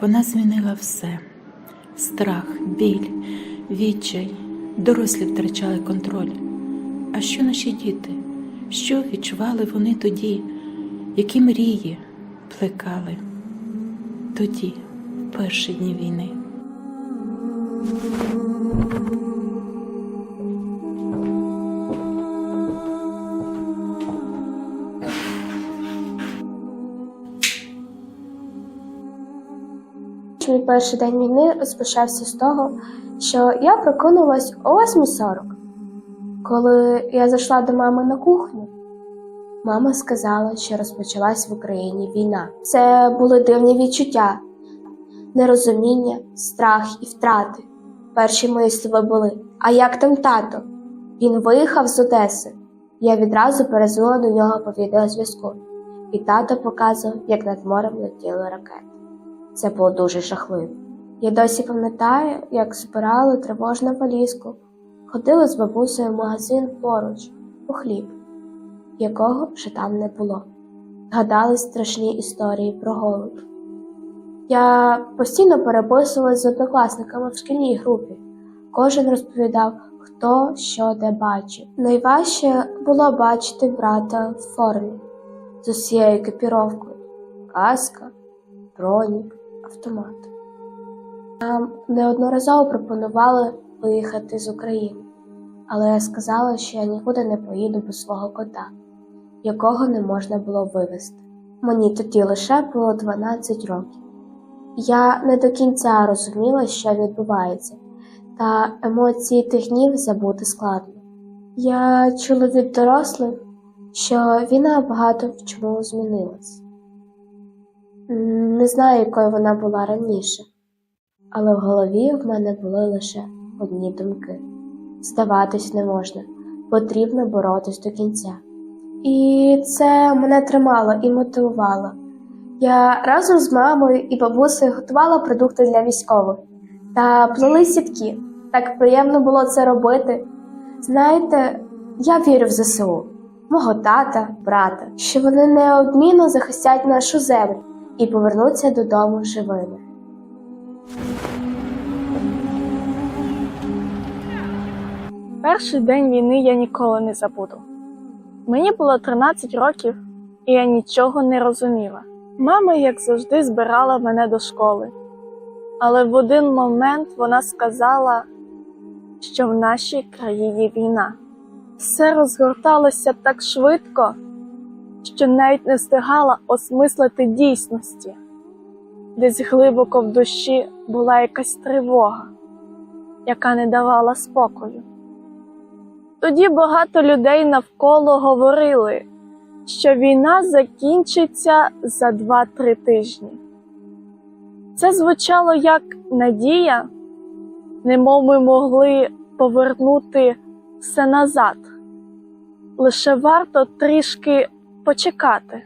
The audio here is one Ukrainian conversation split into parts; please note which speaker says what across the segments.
Speaker 1: Вона змінила все: страх, біль, відчай. Дорослі втрачали контроль. А що наші діти? Що відчували вони тоді, які мрії плекали тоді, в перші дні війни?
Speaker 2: Перший день війни розпочався з того, що я прокинулась о 8.40. Коли я зайшла до мами на кухню, мама сказала, що розпочалась в Україні війна. Це були дивні відчуття, нерозуміння, страх і втрати. Перші мої слова були: А як там тато? Він виїхав з Одеси. Я відразу перезвонила до нього по відеозв'язку, і тато показував, як над морем летіли ракети. Це було дуже жахливо. Я досі пам'ятаю, як збирали тривожну валізку, ходили з бабусею в магазин поруч у хліб, якого вже там не було. Згадали страшні історії про голод. Я постійно переписувалась з однокласниками в шкільній групі. Кожен розповідав, хто що де бачив. Найважче було бачити брата в формі з усією екіпіровкою, каска, бронік, автомат. Нам неодноразово пропонували виїхати з України, але я сказала, що я нікуди не поїду без свого кота, якого не можна було вивезти. Мені тоді лише було 12 років. Я не до кінця розуміла, що відбувається, та емоції тих днів забути складно. Я чула від дорослих, що війна багато в чому змінилась. Не знаю, якою вона була раніше, але в голові в мене були лише одні думки: здаватись не можна, потрібно боротись до кінця. І це мене тримало і мотивувало. Я разом з мамою і бабусею готувала продукти для військових та плели сітки. Так приємно було це робити. Знаєте, я вірю в ЗСУ, мого тата, брата, що вони неодмінно захистять нашу землю і повернуться додому живими.
Speaker 3: Перший день війни я ніколи не забуду. Мені було 13 років, і я нічого не розуміла. Мама, як завжди, збирала мене до школи. Але в один момент вона сказала, що в нашій країні війна. Все розгорталося так швидко, що навіть не встигала осмислити дійсності. Десь глибоко в душі була якась тривога, яка не давала спокою. Тоді багато людей навколо говорили, що війна закінчиться за 2-3 тижні. Це звучало як надія, немов ми могли повернути все назад. Лише варто трішки почекати.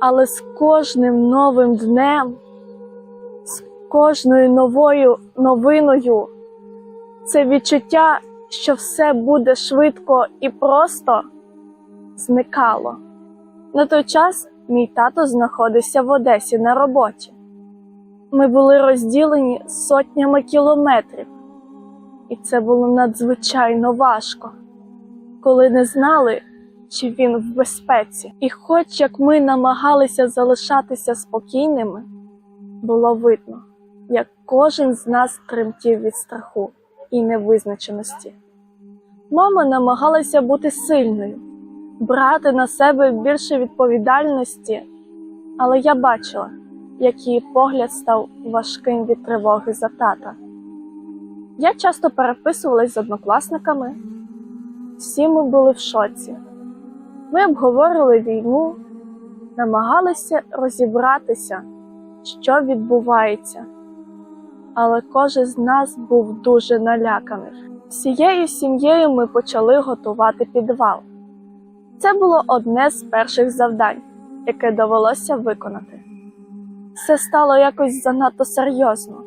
Speaker 3: Але з кожним новим днем, з кожною новою новиною, це відчуття, що все буде швидко і просто зникало. На той час мій тато знаходився в Одесі на роботі. Ми були розділені сотнями кілометрів, і це було надзвичайно важко, коли не знали, чи він в безпеці. І хоч як ми намагалися залишатися спокійними, було видно, як кожен з нас тремтів від страху і невизначеності. Мама намагалася бути сильною, брати на себе більше відповідальності, але я бачила, як її погляд став важким від тривоги за тата. Я часто переписувалась з однокласниками, всі ми були в шоці. Ми обговорили війну, намагалися розібратися, що відбувається, але кожен з нас був дуже наляканий. Всією сім'єю ми почали готувати підвал. Це було одне з перших завдань, яке довелося виконати. Все стало якось занадто серйозно.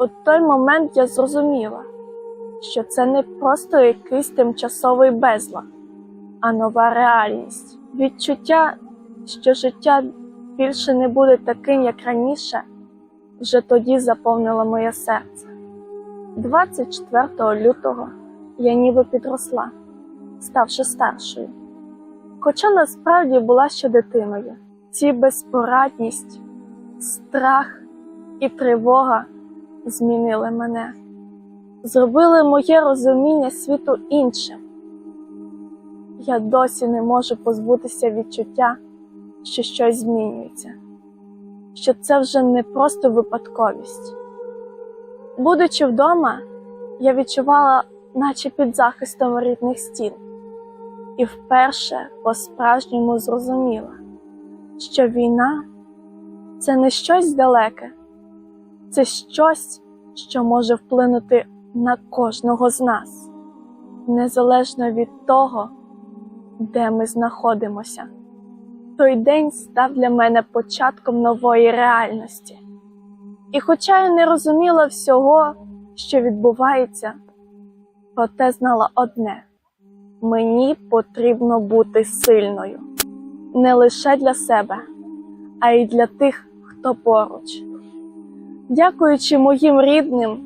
Speaker 3: У той момент я зрозуміла, що це не просто якийсь тимчасовий безлад, а нова реальність. Відчуття, що життя більше не буде таким, як раніше, вже тоді заповнила моє серце. 24 лютого я ніби підросла, ставши старшою. Хоча насправді була ще дитиною, ці безпорадність, страх і тривога змінили мене, зробили моє розуміння світу іншим. Я досі не можу позбутися відчуття, що щось змінюється, що це вже не просто випадковість. Будучи вдома, я відчувала, наче під захистом рідних стін, і вперше по-справжньому зрозуміла, що війна це не щось далеке, це щось, що може вплинути на кожного з нас, незалежно від того, де ми знаходимося. Той день став для мене початком нової реальності. І хоча я не розуміла всього, що відбувається, проте знала одне: мені потрібно бути сильною не лише для себе, а й для тих, хто поруч. Дякуючи моїм рідним,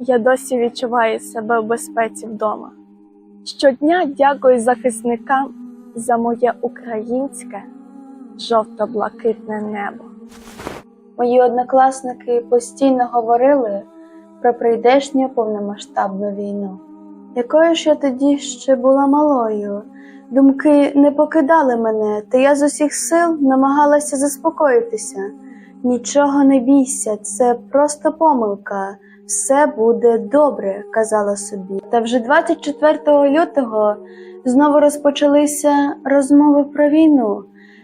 Speaker 3: я досі відчуваю себе в безпеці вдома. Щодня дякую захисникам за моє українське жовто-блакитне небо.
Speaker 4: Мої однокласники постійно говорили про прийдешню повномасштабну війну. Якою ж я тоді ще була малою, думки не покидали мене, та я з усіх сил намагалася заспокоїтися. Нічого не бійся, це просто помилка, все буде добре, казала собі. Та вже 24 лютого знову розпочалися розмови про війну.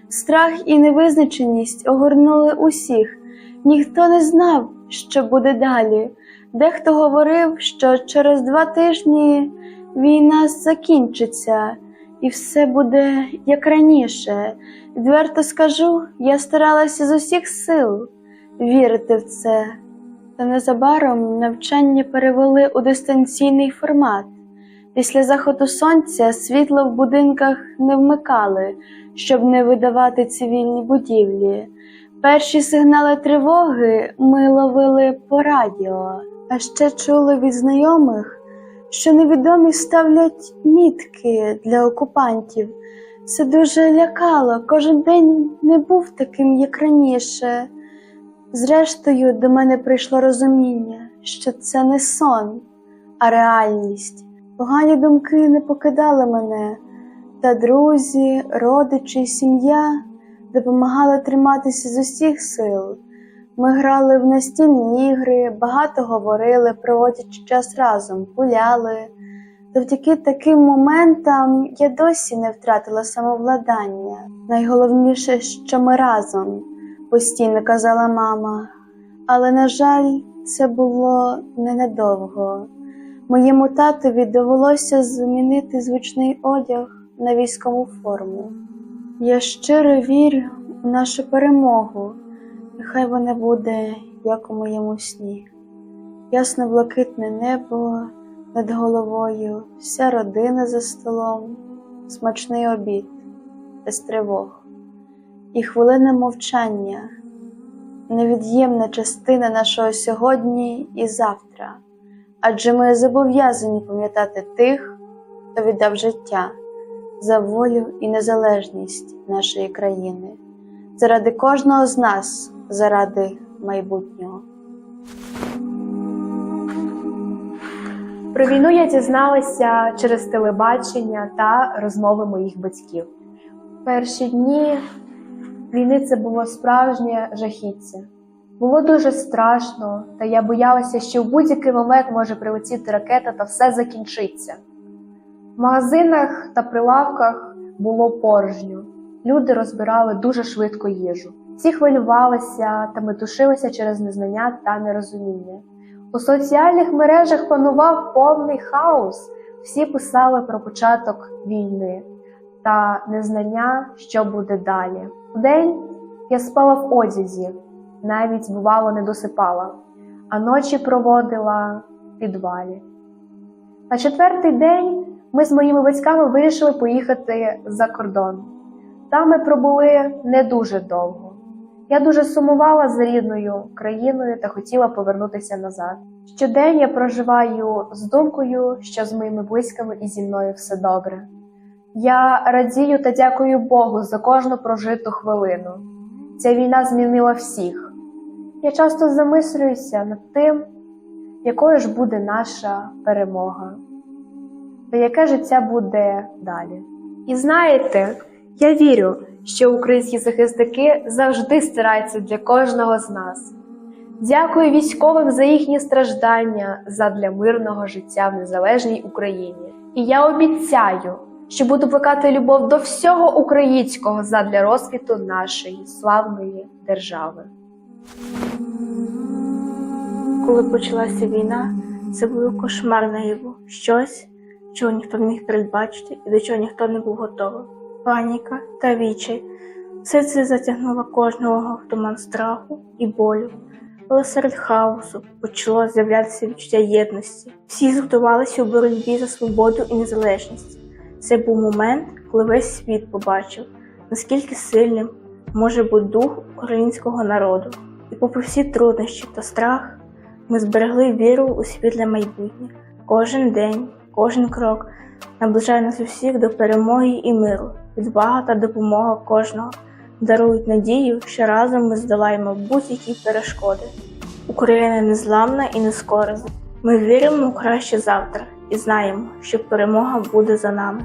Speaker 4: Страх і невизначеність огорнули усіх. Ніхто не знав, що буде далі. Дехто говорив, що через два тижні війна закінчиться і все буде як раніше. Відверто скажу, я старалася з усіх сил вірити в це. Та незабаром навчання перевели у дистанційний формат. Після заходу сонця світло в будинках не вмикали, щоб не видавати цивільні будівлі. Перші сигнали тривоги ми ловили по радіо, а ще чули від знайомих, що невідомі ставлять мітки для окупантів. Це дуже лякало, кожен день не був таким, як раніше. Зрештою, до мене прийшло розуміння, що це не сон, а реальність. Погані думки не покидали мене, та друзі, родичі, сім'я допомагали триматися з усіх сил. Ми грали в настільні ігри, багато говорили, проводячи час разом, гуляли. Завдяки таким моментам я досі не втратила самовладання. Найголовніше, що ми разом, постійно казала мама. Але, на жаль, це було ненадовго. Моєму татові довелося змінити звичний одяг на військову форму. Я щиро вірю в нашу перемогу, нехай вона буде, як у моєму сні. Ясно блакитне небо над головою, вся родина за столом, смачний обід, без тривог, і хвилина мовчання, невід'ємна частина нашого сьогодні і завтра, адже ми зобов'язані пам'ятати тих, хто віддав життя за волю і незалежність нашої країни, заради кожного з нас, заради майбутнього.
Speaker 5: Про війну я дізналася через телебачення та розмови моїх батьків. Перші дні війни це було справжнє жахіття. Було дуже страшно, та я боялася, що в будь-який момент може прилетіти ракета та все закінчиться. В магазинах та прилавках було порожньо. Люди розбирали дуже швидко їжу. Всі хвилювалися та метушилися через незнання та нерозуміння. У соціальних мережах панував повний хаос. Всі писали про початок війни та незнання, що буде далі. Вдень я спала в одязі, навіть бувало не досипала, а ночі проводила в підвалі. На четвертий день ми з моїми батьками вирішили поїхати за кордон. Там ми пробули не дуже довго. Я дуже сумувала за рідною країною та хотіла повернутися назад. Щодень я проживаю з думкою, що з моїми близькими і зі мною все добре. Я радію та дякую Богу за кожну прожиту хвилину. Ця війна змінила всіх. Я часто замислююся над тим, якою ж буде наша перемога, та яке життя буде далі. І знаєте, я вірю, що українські захисники завжди стараються для кожного з нас. Дякую військовим за їхні страждання задля мирного життя в незалежній Україні. І я обіцяю, що буду плекати любов до всього українського задля розквіту нашої славної держави.
Speaker 6: Коли почалася війна, це було кошмар наяву, щось, чого ніхто не міг передбачити і до чого ніхто не був готовий. Паніка та відчай. Все це затягнуло кожного в туман страху і болю. Але серед хаосу почало з'являтися відчуття єдності. Всі згуртувалися у боротьбі за свободу і незалежність. Це був момент, коли весь світ побачив, наскільки сильним може бути дух українського народу. І попри всі труднощі та страх, ми зберегли віру у світле майбутнє. Кожен день, кожен крок наближає нас усіх до перемоги і миру. Відвага та допомога кожного дарують надію, що разом ми здолаємо будь-які перешкоди. Україна незламна і нескорена. Ми віримо у краще завтра і знаємо, що перемога буде за нами.